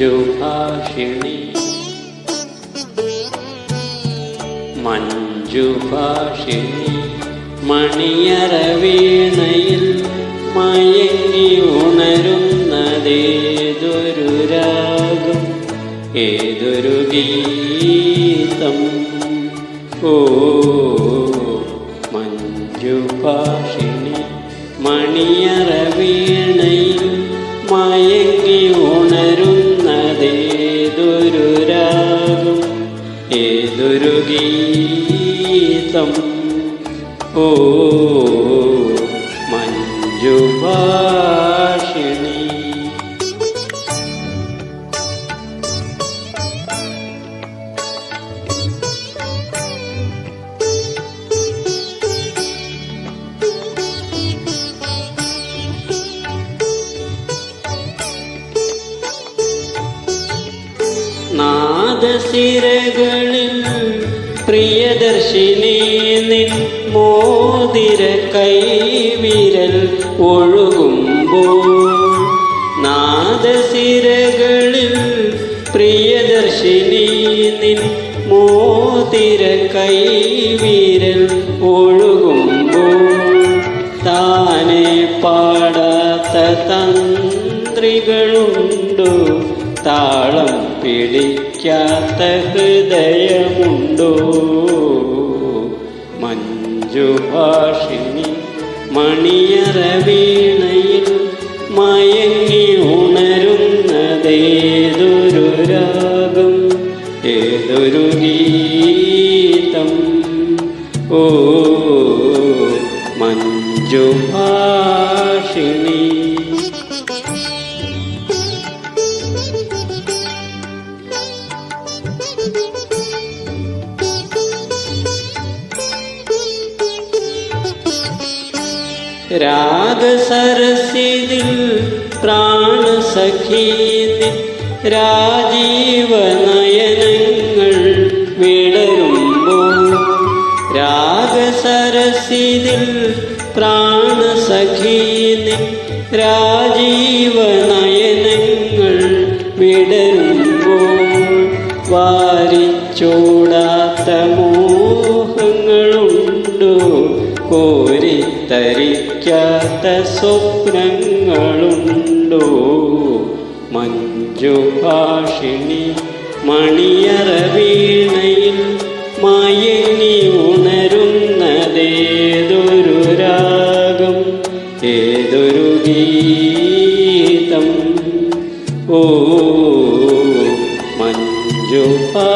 മഞ്ജുഭാഷിണി. മഞ്ജുഭാഷിണി മണിയറ മയങ്ങി ഉണരുന്നതേതൊരു രാഗം ഏതൊരു ഗീതം? ഓ മഞ്ജുഭാഷിണി മണിയറ വീണയിൽ ഏതൊരു ഗീതം ഓ നാദസിരകളിൽ പ്രിയദർശിനി നിൻ മോതിര കൈവിരൽ ഒഴുകുമ്പോൾ നാദസിരകളിൽ പ്രിയദർശിനി നിൻ മോതിര കൈവിരൽ ഒഴുകുമ്പോൾ താനെ പാടാത്ത തന്ത്രികളുണ്ടോ? താളം പിടിക്കാത്ത ഹൃദയമുണ്ടോ? മഞ്ജുഭാഷിണി മണിയറ വീണയിൽ മയങ്ങി ഉണരുന്നതേതൊരു രാഗം? ഏതൊരു ഗീതം? ഓ മഞ്ജുഭാഷിണി രാഗസരസിതിൽ പ്രാണസഖീനിൽ രാജീവനയനങ്ങൾ വിടരുമ്പോൾ രാഗസരസിതിൽ പ്രാണസഖീനിൽ രാജീവനയനങ്ങൾ കോരിത്തരിക്കാത്ത സ്വപ്നങ്ങളുണ്ടോ? മഞ്ജുഭാഷിണി മണിയറ വീണയിൽ മയങ്ങി ഉണരുന്നതേതൊരു രാഗം? ഏതൊരു ഗീതം? ഓ മഞ്ജുഭാ